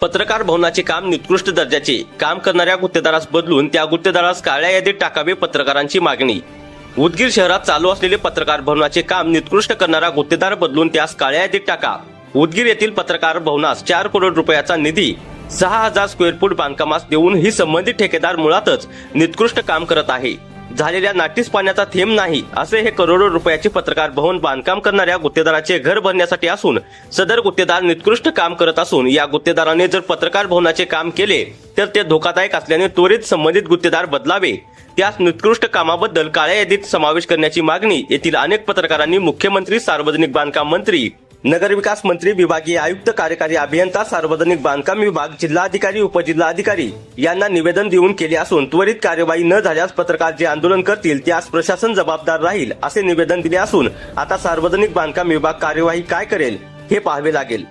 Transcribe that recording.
पत्रकार भवनाचे काम निकृष्ट दर्जाचे काम करणाऱ्या गुत्तेदारास बदलून त्या गुत्तेदारास काळ्या यादीत टाकावे पत्रकारांची मागणी. उदगीर शहरात चालू असलेले पत्रकार भवनाचे काम निकृष्ट करणारा गुत्तेदार बदलून त्यास काळ्या यादीत टाका. उदगीर येथील पत्रकार भवनास चार करोड रुपयाचा निधी सहा हजार स्क्वेअर फूट बांधकामास देऊन ही संबंधित ठेकेदार मुळातच निकृष्ट काम करत आहे. झालेल्या नाटीस पाण्याचा थेंब नाही असे हे करोडो रुपयाचे पत्रकार भवन बांधकाम करणाऱ्या गुत्तेदाराचे घर भरण्यासाठी असून सदर गुत्तेदार निकृष्ट काम करत असून या गुत्तेदाराने जर पत्रकार भवनाचे काम केले तर ते धोकादायक असल्याने त्वरित संबंधित गुत्तेदार बदलावे. त्यास निकृष्ट कामाबद्दल काळ्या यादीत समावेश करण्याची मागणी येथील अनेक पत्रकारांनी मुख्यमंत्री सार्वजनिक बांधकाम मंत्री नगरविकास मंत्री विभागीय आयुक्त कार्यकारी अभियंता सार्वजनिक बांधकाम विभाग जिल्हाधिकारी उपजिल्हाधिकारी यांना निवेदन देऊन केले असून त्वरित कार्यवाही न झाल्यास पत्रकार जे आंदोलन करतील त्यास प्रशासन जबाबदार राहील असे निवेदन दिले असून आता सार्वजनिक बांधकाम विभाग कार्यवाही काय करेल हे पाहावे लागेल.